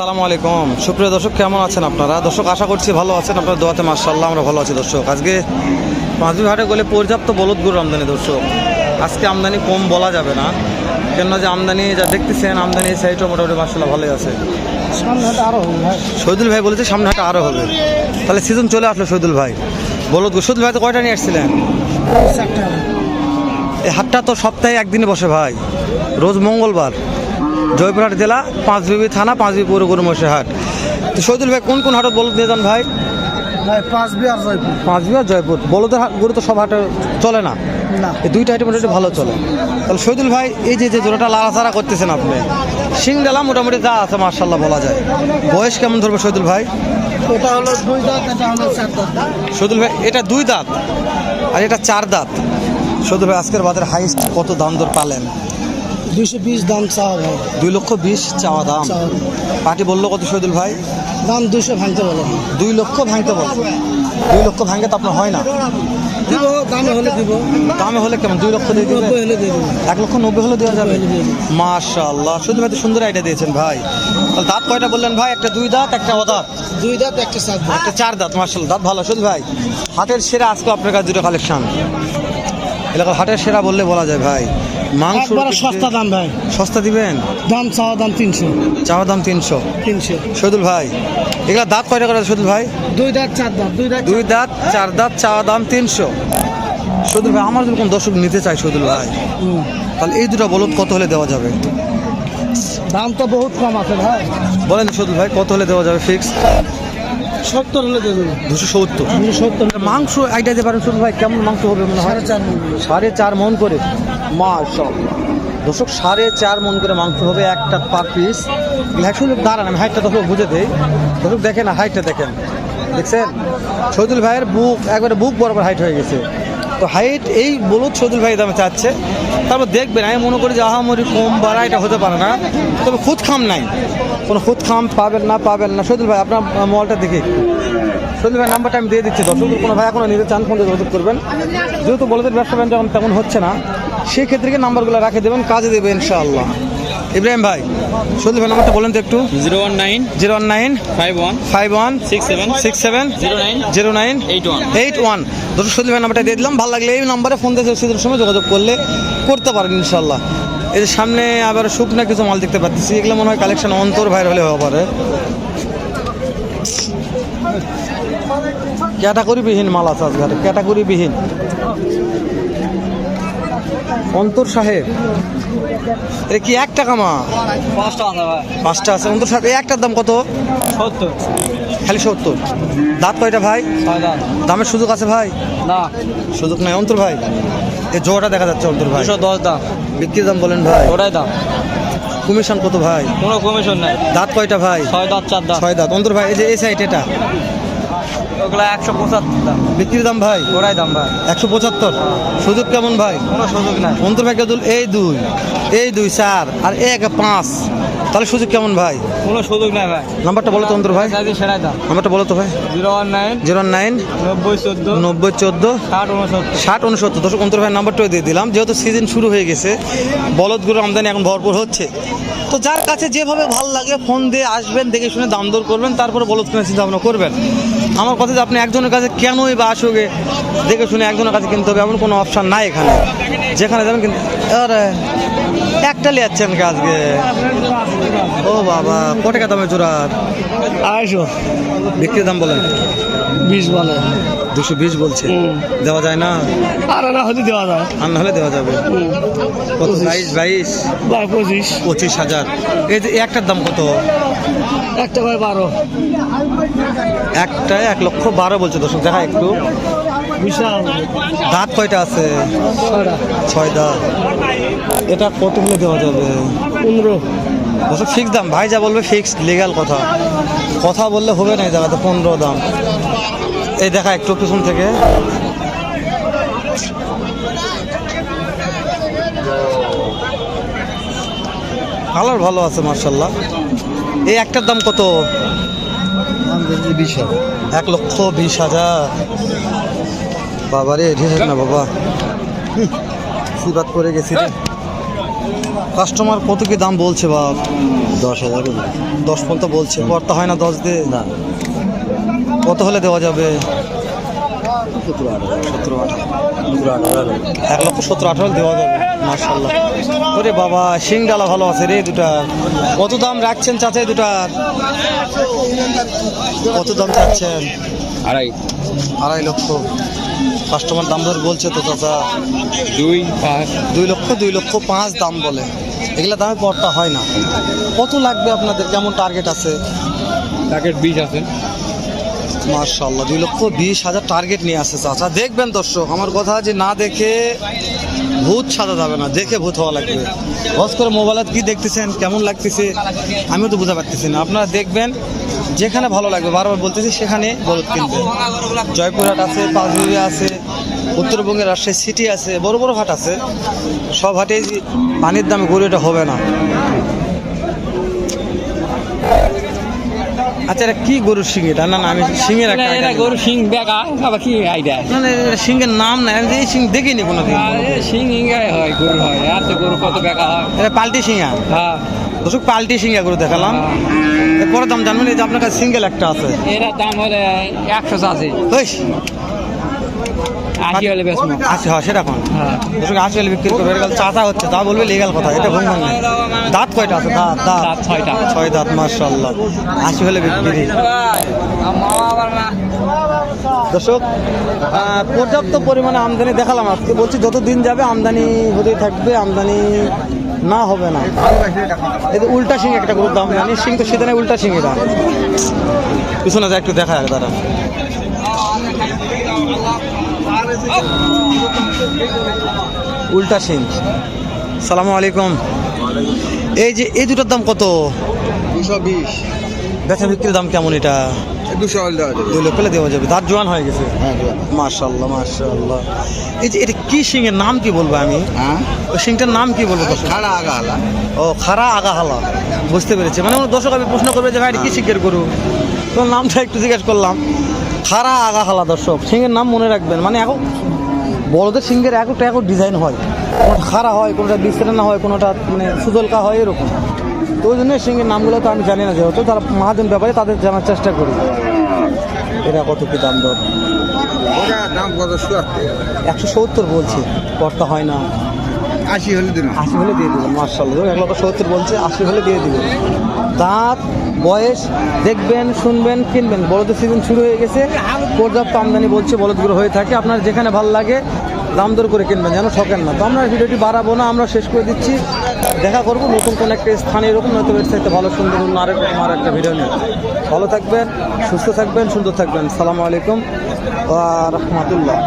আসসালামু আলাইকুম। সুপ্রিয় দর্শক কেমন আছেন আপনারা? দর্শক আশা করছি ভালো আছেন। আপনার দোয়াতে মার্শাল্লাহ আমরা ভালো আছি দর্শক। আজকে পাঁচবি হাটে গেলে পর্যাপ্ত বলদ গরুর আমদানি দর্শক। আজকে আমদানি কম বলা যাবে না। কেননা যে আমদানি যা দেখতেছেন আমদানি সাইডও মোটামুটি মার্শাল্লাহ ভালোই আছে। শহীদুল ভাই বলেছে সামনে হাটে আরও হবে। তাহলে সিজন চলে আসলো শহীদুল ভাই। বলদ গরু শহীদুল ভাই তো কয়টা নিয়ে আসছিলেন? এই হাটটা তো সপ্তাহে একদিনে বসে ভাই। রোজ মঙ্গলবার। জয়পুরহাট জেলা পাঁচ পাঁচবিবি থানা পাঁচবি পৌর গরু মহিষের হাট তো শহীদুল ভাই কোন কোন হাটত বলদ নিয়ে যান ভাই? পাঁচ বিহার জয়পুর। আর জয়পুর। বলদের হাট গরু তো সব হাটে চলে না? এই দুইটা হাটে মোটামুটি ভালো চলে। তাহলে শহীদুল ভাই এই যে যে জোড়াটা লাড়াচাড়া করতেছেন আপনি সিংডালা মোটামুটি যা আছে মার্শাল্লাহ বলা যায়। বয়স কেমন ধরবে শহীদুল ভাই? ওটা হলো দুই দাঁত এটা হলো চার দাঁত। শহীদুল ভাই এটা দুই দাঁত আর এটা চার দাঁত। শহীদুল ভাই আজকের বাজারে হাইস্ট কত দাম দর পালেন? দুইশো বিশ দাম চাওয়া ভাই। দুই লক্ষ বিশ চাওয়া দাম। পার্টি বলল কত শহীদুল ভাই? দাম দুইশো ভাঙতে বলো। দুই লক্ষ ভাঙতে বল। দুই লক্ষ ভাঙতে তো আপনার হয় না। দিব দামে হলে দিব। দামে হলে কেমন? দুই লক্ষ দিয়ে দিবে হলে দিয়ে দেবো। এক লক্ষ নব্বই হলে দেওয়া যাবে। মাশাল্লাহ শুধু ভাই তো সুন্দর আইডিয়া দিয়েছেন ভাই। তাহলে দাঁত কয়টা বললেন ভাই? একটা দুই দাঁত একটা অদাঁত দুই দাঁত একটা চার দাঁত। একটা চার দাঁত মার্শাল দাঁত ভালো শুধু ভাই। হাটের সেরা আজকে আপনার কাছে দুটো কালেকশন এলাকার হাটের সেরা বললে বলা যায় ভাই। মাংস সস্তা দাম ভাই। সস্তা দিবেন? দাম চাওয়া দাম তিনশো। চাওয়া দাম তিনশো। তিনশো। শহীদুল ভাই এগুলা দাঁত কয়টা করে শহীদুল ভাই? দুই দাঁত চার দাঁত। দুই দাঁত দুই দাঁত চার দাঁত চাওয়া দাম তিনশো। শহীদুল ভাই আমার যদি কোনো দর্শক নিতে চাই শহীদুল ভাই তাহলে এই দুটো বলদ কত হলে দেওয়া যাবে? দাম তো বহুত কম আছে ভাই। বলেন শহীদুল ভাই কত হলে দেওয়া যাবে ফিক্স সত্তর হলে দিয়ে দেবো। দুশো সত্তর। দুশো সত্তর মাংস আইডিয়া দিতে পারেন শহীদুল ভাই কেমন মাংস হবে মনে হয়? সাড়ে চার মণ। সাড়ে চার মন করে। মাশাল দর্শক সাড়ে চার মন করে মাংস হবে একটা পার পিস। আসলে দাঁড়ান আমি হাইটটা দর্শক বুঝে দেই। দর্শক দেখেন না হাইটটা দেখেন। দেখছেন? সৈদুল ভাইয়ের বুক একবারে বুক বরাবর হাইট হয়ে গেছে। তো হাইট এই বলুদ শহীদুল ভাই দামে চাচ্ছে। তারপর দেখবেন, আমি মনে করি যে আহামরি কম বাড়া এটা হতে পারে না। তবে খুদ খাম নাই। কোনো খুদ খাম পাবেন না পাবেন না। সৌদুল ভাই, আপনার মলটা দেখি। একটু ভাই নাম্বারটা আমি দিয়ে দিচ্ছি। দর্শক, কোনো ভাই এখনও নিতে চান ফোন যোগাযোগ করবেন। যেহেতু বলদের ব্যবসা এখন তেমন হচ্ছে না, সেক্ষেত্রে নাম্বারগুলো রাখে দেবেন, কাজে দেবে ইনশাআল্লাহ। ইব্রাহিম ভাই শহীদুল ভাই নাম্বারটা বলেন তো একটু। Zero one nine zero one nine five one five one six seven six seven zero nine zero nine eight one eight one. দর্শক শহীদুল ভাই নাম্বারটা দিয়ে দিলাম ভালো লাগলে এই নাম্বারে ফোন দিয়ে শহীদুল সময় যোগাযোগ করলে করতে পারেন ইনশাল্লাহ এই সামনে আবার শুকনা কিছু মাল দেখতে পাচ্ছি এগুলো মনে হয় কালেকশন অন্তর ভাইয়ের হলে হতে পারে। ক্যাটাগরিবিহীন মাল আছে আজকে ক্যাটাগরিবিহীন। অন্তর সাহেব। এটা কি এক টাকা মা? পাঁচটা আছে অন্তর সাহেব একটার দাম কত? সত্তর। খালি সত্তর। দাঁত কয়টা ভাই? দামের সুযোগ আছে ভাই? না। সুযোগ নাই। অন্তর ভাই এই জোড়াটা দেখা যাচ্ছে অন্তর ভাই। দুশো দাম। বিক্রির দাম বলেন ভাই। ওটাই দাম। কমিশন কত ভাই? কোনো কমিশন নাই। দাঁত কয়টা ভাই? ছয় দাঁত চার দাম ছয় দাঁত। অন্তর ভাই এই যে এই সাইড এটা। ওগুলা একশো পঁচাত্তর দাম। বিক্রির দাম ভাই? ওটাই দাম ভাই। একশো পঁচাত্তর? সুযোগ কেমন ভাই? কোনো সুযোগ নাই। অন্তর ভাই কেদুল এই দুই এই দুই চার আর এক পাঁচ। তাহলে সুযোগ কেমন ভাই? কোনো সুযোগ নাই ভাই। নাম্বারটা বলো তো অন্তর ভাই। সেটাই দাম। নাম্বারটা বলো তো ভাই। Zero one nine zero nine নব্বই চোদ্দ নব্বই চোদ্দ ষাট উনসত্তর ষাট উনসত্তর দশক অন্তর ভাই নাম্বারটাও দিয়ে দিলাম। যেহেতু সিজন শুরু হয়ে গেছে বলদগুলো আমদানি এখন ভরপুর হচ্ছে। তো যার কাছে যেভাবে ভালো লাগে ফোন দিয়ে আসবেন দেখে শুনে দাম দর করবেন তারপরে বলদ কেনার চিন্তা ভাবনা করবেন। আমার কথা যে আপনি একজনের কাছে কেনই বা আসুকে দেখে শুনে একজনের কাছে কিনতে হবে এমন কোনো অপশান নাই এখানে। যেখানে যাবেন কিন্তু আরে একটা লিয়াচ্ছেন আজকে? ও বাবা কত টাকা দামে জোড়ার আড়াইশো। বিক্রির দাম বলেন। বিশ বলে। দুশো বিশ বলছে। দেওয়া যায় না? আর না হতে দেওয়া যায়। আর না হলে দেওয়া যাবে। কত? বাইশ বাইশ? পঁচিশ। পঁচিশ হাজার। এই যে একটার দাম কত? একটা ভাই বারো। একটা এক লক্ষ বারো বলছে দর্শক দেখা একটু। বিশাল। দাঁত কয়টা আছে? ছয় দাঁত। এটা কত হলে দেওয়া যাবে? পনেরো। দর্শক ফিক্স দাম। ভাই যা বলবে ফিক্স লিগাল কথা। কথা বললে হবে না এই জায়গাতে পনেরো দাম। এই দেখা একটু পিছন থেকে। কালার ভালো আছে মার্শাল্লাহ এই একটার দাম কত? বিশ এক লক্ষ বিশ হাজার। বাবা রে না বাবা। সিবাত করে গেছি রে। কাস্টমার কত কি দাম বলছে বাপ? দশ হাজার দশ পর্যন্ত বলছে কর্তা হয় না দশ দিয়ে? না। কত হলে দেওয়া যাবে? এক লক্ষ সতেরো আঠারো দেওয়া যাবে মার্শাল্লাহ ওরে বাবা শিং ডালা ভালো আছে রে দুটা। কত দাম রাখছেন চাচা এই দুটার কত দাম চাচ্ছেন? আড়াই। আড়াই লক্ষ। কাস্টমার দাম ধরে বলছে তো চাচা। দুই পাঁচ। দুই লক্ষ দুই লক্ষ পাঁচ দাম বলে। এগুলা দামে পরটা হয় না। কত লাগবে আপনাদের? কেমন টার্গেট আছে? টার্গেট বিশ আছে। মার্শাল্লাহ দুই লক্ষ বিশ হাজার টার্গেট নিয়ে আসছে চাচা। দেখবেন দর্শক, আমার কথা যে না দেখে ভূত সাজা যাবে না, দেখে ভূত হওয়া লাগবে। বস করে মোবাইলে কি দেখতেছেন, কেমন লাগতেছে, আমিও তো বুঝতে পারতেছি না। আপনারা দেখবেন, যেখানে ভালো লাগবে, বারবার বলতেছি, সেখানে বলদ কিনবেন। জয়পুরহাট আছে, পাঁচবিবি আছে, উত্তরবঙ্গের রাজশাহী সিটি আছে, বড় বড় হাট আছে। সব হাটে পানির দামে গরু এটা হবে না। আচ্ছা এটা কি গরুর শিং এটা? না না আমি শিঙের একটা এটা। গরু শিং বেকা আবার কি আইডিয়া না না এটা নাম নাই আমি এই সিং দেখিনি কোনোদিন। শিং ইঙ্গাই হয় গরু হয়। আর তো গরু কত বেকা হয়। এটা পাল্টি সিংহা হ্যাঁ। দর্শক পাল্টি শিঙ্গা গরু দেখালাম। এরপরে দাম জানবেন এই যে আপনার কাছে সিঙ্গেল একটা আছে। এটার দাম হলে একশো আছে আশি হলে আশি হয় হ্যাঁ। আশি হলে বিক্রি করবে চাচা হচ্ছে তা বলবে লিগাল কথা এটা ভুল মানে দাঁত কয়টা আছে? দাঁত দাঁত। দাঁত ছয়টা। ছয় দাঁত মার্শাল্লাহ আশি হলে বিক্রি দর্শক পর্যাপ্ত পরিমাণে আমদানি দেখালাম আজকে। বলছি যত দিন যাবে আমদানি হতেই থাকবে আমদানি না হবে না। এই উল্টা সিং একটা গরুর দাম জানি সিং তো সেখানে উল্টা সিং এটা। পিছনে যা একটু দেখা যাক দাঁড়া। উল্টা সিং সালামু আলাইকুম। এই যে এই দুটোর দাম কত? দুশো বিশ। বেচা বিক্রির দাম কেমন এটা? দুশো হলে দেওয়া যাবে। দেওয়া জোয়ান হয়ে গেছে। হ্যাঁ মার্শাল্লাহ মার্শাল্লাহ এই যে এটা কি সিংয়ের নাম কি বলব আমি? হ্যাঁ? ওই সিংটার নাম কি বলব দর্শক? খাড়া আগা ও খারা আগা হালা। বুঝতে পেরেছি। মানে দর্শক আমি প্রশ্ন করবে যে ভাই কি শিখের গরু? তোর নামটা একটু জিজ্ঞেস করলাম। খারা আগা হালা দর্শক সিংহের নাম মনে রাখবেন। মানে এখন বড়দের সিংহের একটা এক ডিজাইন হয়। কোনোটা খাড়া হয় কোনোটা বিশ্রানা হয় কোনোটা মানে সুজলকা হয় এরকম। তো ওই জন্য সিংহের নামগুলো তো আমি জানি না যেহেতু তারা মহাজন ব্যাপারে তাদের জানার চেষ্টা করি। এরা কত কি দাম দর? একশো সত্তর বলছে কর্তা হয় না। আশি হলে দিন আশি হলে দিয়ে দেবেন মার্শাল্লাহ এক লক্ষ সত্তর বলছে, আশি হলে দিয়ে দেবেন দাঁত, বয়স, দেখবেন, শুনবেন, কিনবেন। বলদের সিজন শুরু হয়ে গেছে, পর্যাপ্ত আমদানি বলছে, বলদগুলো হয়ে থাকে। আপনার যেখানে ভালো লাগে, দাম দর করে কিনবেন, যেন ঠকেন না। তো আমরা ভিডিওটি বাড়াবো না, আমরা শেষ করে দিচ্ছি। দেখা করব নতুন কোনো একটা স্থানে, এরকম নয়তো ওয়েবসাইটে ভালো, সুন্দর, অন্য আরেক আর একটা ভিডিও নিয়ে। ভালো থাকবেন, সুস্থ থাকবেন, সুন্দর থাকবেন। সালামু আলাইকুম রহমতুল্লাহ।